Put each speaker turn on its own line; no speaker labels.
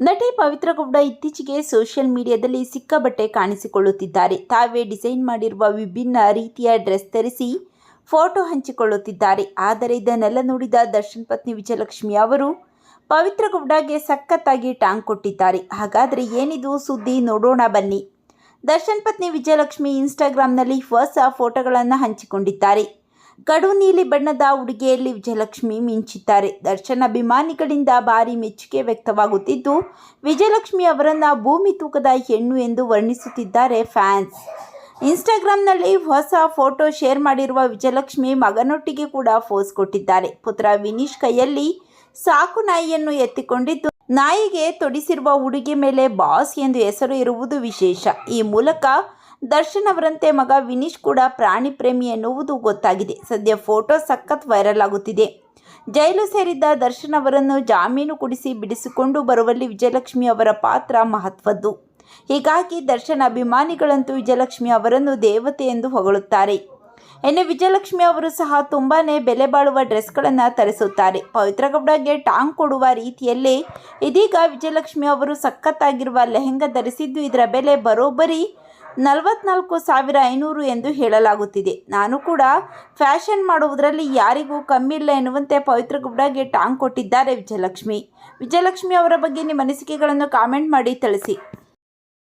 ನಟಿ ಪವಿತ್ರ ಗೌಡ ಇತ್ತೀಚೆಗೆ ಸೋಷಿಯಲ್ ಮೀಡಿಯಾದಲ್ಲಿ ಸಿಕ್ಕಾಬಟ್ಟೆ ಕಾಣಿಸಿಕೊಳ್ಳುತ್ತಿದ್ದಾರೆ. ತಾವೇ ಡಿಸೈನ್ ಮಾಡಿರುವ ವಿಭಿನ್ನ ರೀತಿಯ ಡ್ರೆಸ್ ಧರಿಸಿ ಫೋಟೋ ಹಂಚಿಕೊಳ್ಳುತ್ತಿದ್ದಾರೆ. ಆದರೆ ಇದನ್ನೆಲ್ಲ ನೋಡಿದ ದರ್ಶನ್ ಪತ್ನಿ ವಿಜಯಲಕ್ಷ್ಮಿ ಅವರು, ಪವಿತ್ರ ಗೌಡಗೆ ಸಖತ್ತಾಗಿ ಟಾಂಗ್ ಕೊಟ್ಟಿದ್ದಾರೆ. ಹಾಗಾದರೆ ಏನಿದು ಸುದ್ದಿ ನೋಡೋಣ ಬನ್ನಿ. ದರ್ಶನ್ ಪತ್ನಿ ವಿಜಯಲಕ್ಷ್ಮಿ ಇನ್ಸ್ಟಾಗ್ರಾಮ್ನಲ್ಲಿ ಹೊಸ ಫೋಟೋಗಳನ್ನು ಹಂಚಿಕೊಂಡಿದ್ದಾರೆ. ಕಡು ನೀಲಿ ಬಣ್ಣದ ಉಡುಗೆಯಲ್ಲಿ ವಿಜಯಲಕ್ಷ್ಮಿ ಮಿಂಚಿದ್ದಾರೆ. ದರ್ಶನ್ ಅಭಿಮಾನಿಗಳಿಂದ ಭಾರಿ ಮೆಚ್ಚುಗೆ ವ್ಯಕ್ತವಾಗುತ್ತಿದ್ದು, ವಿಜಯಲಕ್ಷ್ಮಿ ಅವರನ್ನ ಭೂಮಿ ತೂಕದ ಹೆಣ್ಣು ಎಂದು ವರ್ಣಿಸುತ್ತಿದ್ದಾರೆ ಫ್ಯಾನ್ಸ್. ಇನ್ಸ್ಟಾಗ್ರಾಂನಲ್ಲಿ ಹೊಸ ಫೋಟೋ ಶೇರ್ ಮಾಡಿರುವ ವಿಜಯಲಕ್ಷ್ಮಿ ಮಗನೊಟ್ಟಿಗೆ ಕೂಡ ಫೋಸ್ ಕೊಟ್ಟಿದ್ದಾರೆ. ಪುತ್ರ ವಿನೀಶ್ ಕೈಯಲ್ಲಿ ಸಾಕು ನಾಯಿಯನ್ನು ಎತ್ತಿಕೊಂಡಿದ್ದು, ನಾಯಿಗೆ ತೊಡಿಸಿರುವ ಉಡುಗೆ ಮೇಲೆ ಬಾಸ್ ಎಂದು ಹೆಸರು ಇರುವುದು ವಿಶೇಷ. ಈ ಮೂಲಕ ದರ್ಶನ್ ಅವರಂತೆ ಮಗ ವಿನೀಶ್ ಕೂಡ ಪ್ರಾಣಿ ಪ್ರೇಮಿ ಎನ್ನುವುದು ಗೊತ್ತಾಗಿದೆ. ಸದ್ಯ ಫೋಟೋ ಸಖತ್ ವೈರಲ್ ಆಗುತ್ತಿದೆ. ಜೈಲು ಸೇರಿದ್ದ ದರ್ಶನ್ ಅವರನ್ನು ಜಾಮೀನು ಕುಡಿಸಿ ಬಿಡಿಸಿಕೊಂಡು ಬರುವಲ್ಲಿ ವಿಜಯಲಕ್ಷ್ಮಿ ಅವರ ಪಾತ್ರ ಮಹತ್ವದ್ದು. ಹೀಗಾಗಿ ದರ್ಶನ್ ಅಭಿಮಾನಿಗಳಂತೂ ವಿಜಯಲಕ್ಷ್ಮಿ ಅವರನ್ನು ದೇವತೆ ಎಂದು ಹೊಗಳುತ್ತಾರೆ. ಇನ್ನು ವಿಜಯಲಕ್ಷ್ಮಿ ಅವರು ಸಹ ತುಂಬಾನೇ ಬೆಲೆ ಬಾಳುವ ಡ್ರೆಸ್ಗಳನ್ನು ತರಿಸುತ್ತಾರೆ. ಪವಿತ್ರ ಗೌಡಗೆ ಟಾಂಗ್ ಕೊಡುವ ರೀತಿಯಲ್ಲೇ ಇದೀಗ ವಿಜಯಲಕ್ಷ್ಮಿ ಅವರು ಸಖತ್ತಾಗಿರುವ ಲೆಹೆಂಗಾ ಧರಿಸಿದ್ದು ಇದರ ಬೆಲೆ ಬರೋಬ್ಬರಿ ನಲವತ್ನಾಲ್ಕು ಸಾವಿರ ಐನೂರು ಎಂದು ಹೇಳಲಾಗುತ್ತಿದೆ. ನಾನು ಕೂಡ ಫ್ಯಾಷನ್ ಮಾಡುವುದರಲ್ಲಿ ಯಾರಿಗೂ ಕಮ್ಮಿ ಇಲ್ಲ ಎನ್ನುವಂತೆ ಪವಿತ್ರ ಗುಬ್ಡಾಗೆ ಟಾಂಗ್ ಕೊಟ್ಟಿದ್ದಾರೆ ವಿಜಯಲಕ್ಷ್ಮಿ. ವಿಜಯಲಕ್ಷ್ಮಿ ಅವರ ಬಗ್ಗೆ ನಿಮ್ಮ ಅನಿಸಿಕೆಗಳನ್ನು ಕಾಮೆಂಟ್ ಮಾಡಿ ತಿಳಿಸಿ.